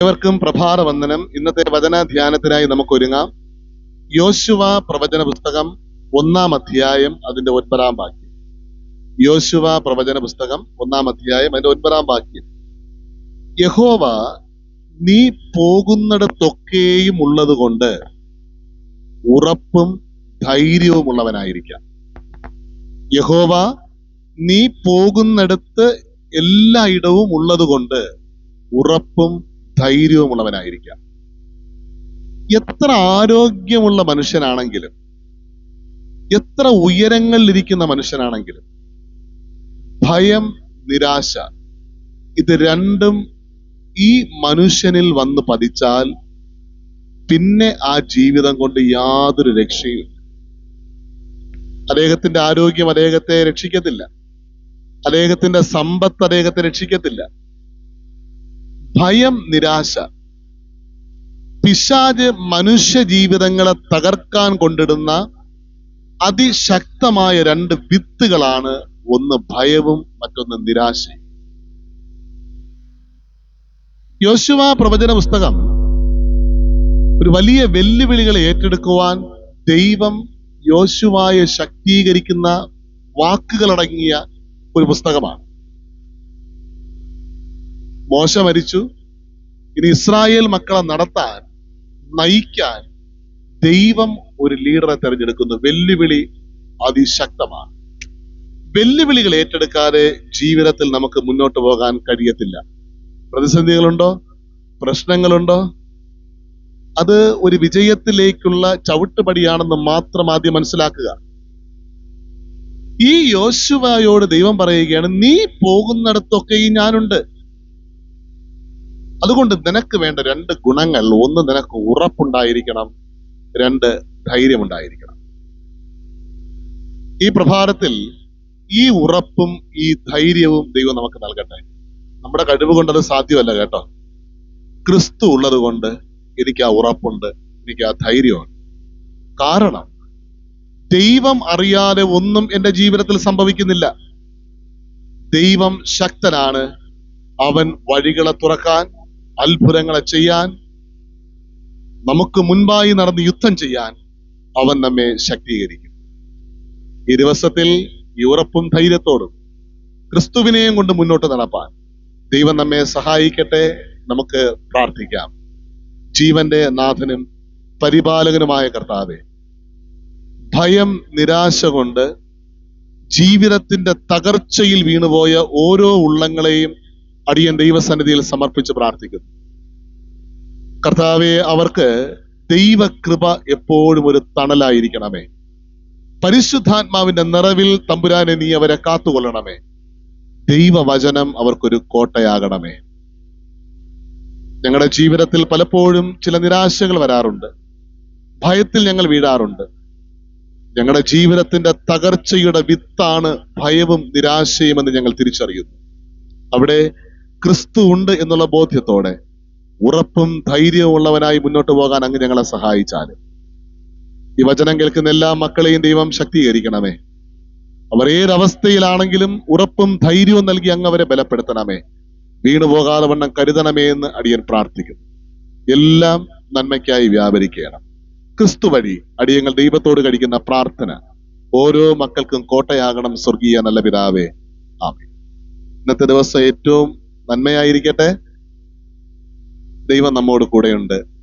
ഏവർക്കും പ്രഭാത വന്ദനം. ഇന്നത്തെ വചന ധ്യാനത്തിനായി നമുക്ക് ഒരുങ്ങാം യോശുവ പ്രവചന പുസ്തകം ഒന്നാം അധ്യായം അതിന്റെ ഒൻപതാം വാക്യം. യോശുവ പ്രവചന പുസ്തകം ഒന്നാം അധ്യായം അതിന്റെ ഒൻപതാം വാക്യം. യഹോവ നീ പോകുന്നിടത്തൊക്കെയും ഉള്ളത് കൊണ്ട് ഉറപ്പും ധൈര്യവും ഉള്ളവനായിരിക്കാം യഹോവ നീ പോകുന്നിടത്ത് എല്ലായിടവും ഉള്ളത് കൊണ്ട് ഉറപ്പും ധൈര്യവുമുള്ളവനായിരിക്കാം. എത്ര ആരോഗ്യമുള്ള മനുഷ്യനാണെങ്കിലും എത്ര ഉയരങ്ങളിലിരിക്കുന്ന മനുഷ്യനാണെങ്കിലും ഭയം നിരാശ ഇത് രണ്ടും ഈ മനുഷ്യനിൽ വന്ന് പതിച്ചാൽ പിന്നെ ആ ജീവിതം കൊണ്ട് യാതൊരു രക്ഷയും അദ്ദേഹത്തിന്റെ ആരോഗ്യം അദ്ദേഹത്തെ രക്ഷിക്കത്തില്ല. അദ്ദേഹത്തിന്റെ സമ്പത്ത് അദ്ദേഹത്തെ രക്ഷിക്കത്തില്ല. ഭയം നിരാശ. പിശാജ് മനുഷ്യ ജീവിതങ്ങളെ തകർക്കാൻ കൊണ്ടിടുന്ന അതിശക്തമായ രണ്ട് വിത്തുകളാണ് ഒന്ന് ഭയവും മറ്റൊന്ന് നിരാശയും. യോശുവ പ്രവചന പുസ്തകം ഒരു വലിയ വെല്ലുവിളികൾ ഏറ്റെടുക്കുവാൻ ദൈവം യോശുവായെ ശക്തീകരിക്കുന്ന വാക്കുകളടങ്ങിയ ഒരു പുസ്തകമാണ്. മോശ മരിച്ചു. ഇനി ഇസ്രായേൽ മക്കളെ നടത്താൻ നയിക്കാൻ ദൈവം ഒരു ലീഡറെ തെരഞ്ഞെടുക്കുന്നു. വെല്ലുവിളി അതിശക്തമാണ്. വെല്ലുവിളികൾ ഏറ്റെടുക്കാതെ ജീവിതത്തിൽ നമുക്ക് മുന്നോട്ട് പോകാൻ കഴിയത്തില്ല. പ്രതിസന്ധികളുണ്ടോ? പ്രശ്നങ്ങളുണ്ടോ? അത് ഒരു വിജയത്തിലേക്കുള്ള ചവിട്ടുപടിയാണെന്ന് മാത്രം ആദ്യം മനസ്സിലാക്കുക. ഈ യോശുവയോട് ദൈവം പറയുകയാണ് നീ പോകുന്നിടത്തൊക്കെയും ഞാനുണ്ട്. അതുകൊണ്ട് നിനക്ക് വേണ്ട രണ്ട് ഗുണങ്ങൾ. ഒന്ന് നിനക്ക് ഉറപ്പുണ്ടായിരിക്കണം രണ്ട് ധൈര്യമുണ്ടായിരിക്കണം. ഈ പ്രഭാതത്തിൽ ഈ ഉറപ്പും ഈ ധൈര്യവും ദൈവം നമുക്ക് നൽകട്ടെ. നമ്മുടെ കഴിവ് അത് സാധ്യമല്ല കേട്ടോ. ക്രിസ്തു ഉള്ളത് കൊണ്ട് എനിക്ക് ആ ഉറപ്പുണ്ട് എനിക്ക് ആ ധൈര്യമുണ്ട് കാരണം ദൈവം അറിയാതെ ഒന്നും എന്റെ ജീവിതത്തിൽ സംഭവിക്കുന്നില്ല. ദൈവം ശക്തനാണ് അവൻ വഴികളെ തുറക്കാൻ അത്ഭുതങ്ങളെ ചെയ്യാൻ നമുക്ക് മുൻപായി നടന്ന് യുദ്ധം ചെയ്യാൻ അവൻ നമ്മെ ശക്തീകരിക്കും. ഈ ദിവസത്തിൽ യൂറപ്പും ധൈര്യത്തോടും ക്രിസ്തുവിനെയും കൊണ്ട് മുന്നോട്ട് നടപ്പാൻ ദൈവം നമ്മെ സഹായിക്കട്ടെ നമുക്ക് പ്രാർത്ഥിക്കാം. ജീവന്റെ നാഥനും പരിപാലകനുമായ കർത്താവെ ഭയം നിരാശ കൊണ്ട് ജീവിതത്തിന്റെ തകർച്ചയിൽ വീണുപോയ ഓരോ ഉള്ളങ്ങളെയും അടിയൻ ദൈവസന്നിധിയിൽ സമർപ്പിച്ച് പ്രാർത്ഥിക്കുന്നു. കർത്താവെ അവർക്ക് ദൈവകൃപ എപ്പോഴും ഒരു തണലായിരിക്കണമേ. പരിശുദ്ധാത്മാവിന്റെ നിറവിൽ തമ്പുരാനെ നീ അവരെ കാത്തുകൊള്ളണമേ. ദൈവവചനം അവർക്കൊരു കോട്ടയാകണമേ. ഞങ്ങളുടെ ജീവിതത്തിൽ പലപ്പോഴും ചില നിരാശകൾ വരാറുണ്ട്. ഭയത്തിൽ ഞങ്ങൾ വീഴാറുണ്ട്. ഞങ്ങളുടെ ജീവിതത്തിന്റെ തകർച്ചയുടെ വിത്താണ് ഭയവും നിരാശയും എന്ന് ഞങ്ങൾ തിരിച്ചറിയുന്നു. അവിടെ ക്രിസ്തു ഉണ്ട് എന്നുള്ള ബോധ്യത്തോടെ ഉറപ്പും ധൈര്യവും ഉള്ളവനായി മുന്നോട്ട് പോകാൻ അങ്ങ് ഞങ്ങളെ സഹായിച്ചാൽ ഈ വചനം കേൾക്കുന്ന എല്ലാ മക്കളെയും ദൈവം ശക്തീകരിക്കണമേ. അവർ ഏതവസ്ഥയിലാണെങ്കിലും ഉറപ്പും ധൈര്യവും നൽകി അങ്ങ് അവരെ ബലപ്പെടുത്തണമേ. വീണു പോകാതെ വണ്ണം കരുതണമേ എന്ന് അടിയൻ പ്രാർത്ഥിക്കുന്നു. എല്ലാം നന്മയ്ക്കായി വ്യാപരിക്കണം ക്രിസ്തു വഴി അടിയങ്ങൾ ദൈവത്തോട് കഴിക്കുന്ന പ്രാർത്ഥന ഓരോ മക്കൾക്കും കോട്ടയാകണം സ്വർഗീയ നല്ല പിതാവേ. ആമേ ഇന്നത്തെ ദിവസം ഏറ്റവും നന്മയായിരിക്കട്ടെ. ദൈവം നമ്മോട് കൂടെയുണ്ട്.